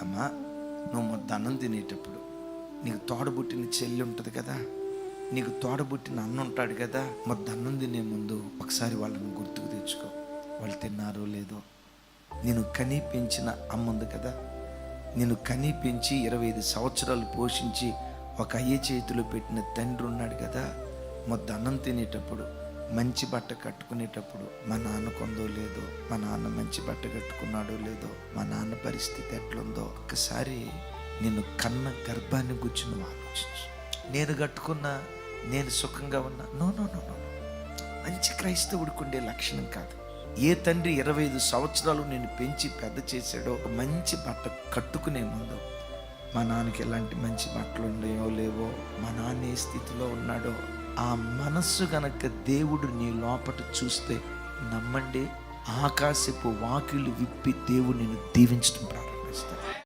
అమ్మా నువ్వు మొత్తం అన్నం తినేటప్పుడు నీకు తోడబుట్టిన చెల్లి ఉంటుంది కదా నీకు తోడబుట్టిన అన్న ఉంటాడు కదా మరి అన్నం తినే ముందు ఒకసారి వాళ్ళని గుర్తుకు తెచ్చుకో. వాళ్ళు తిన్నారో లేదో. నేను కనీ పెంచిన అమ్మ ఉంది కదా నేను కనీ పెంచి ఇరవై ఐదు సంవత్సరాలు పోషించి ఒక అయ్య చేతిలో పెట్టిన తండ్రి ఉన్నాడు కదా మొద్దు అన్నం తినేటప్పుడు మంచి బట్ట కట్టుకునేటప్పుడు మా నాన్న కొందో లేదో మా నాన్న మంచి బట్ట కట్టుకున్నాడో లేదో మా నాన్న పరిస్థితి ఎట్లుందో ఒకసారి నేను కన్న గర్భాన్ని గుచ్చి నువ్వు ఆలోచించు. నేను కట్టుకున్న నేను సుఖంగా ఉన్నా నో నో నో నో మంచి క్రైస్తవుడికి ఉండే లక్షణం కాదు. ఏ తండ్రి ఇరవై ఐదు సంవత్సరాలు నేను పెంచి పెద్ద చేశాడో ఒక మంచి బట్ట కట్టుకునే ముందు మా నాన్నకి ఎలాంటి మంచి బట్టలు ఉన్నాయో లేవో మా నాన్న ఏ స్థితిలో ఉన్నాడో ఆ మనస్సు గనక దేవుడు నీ లోపట చూస్తే నమ్మండి ఆకాశపు వాకిళ్ళు విప్పి దేవుడు నిన్ను దీవించడం ప్రారంభిస్తాడు.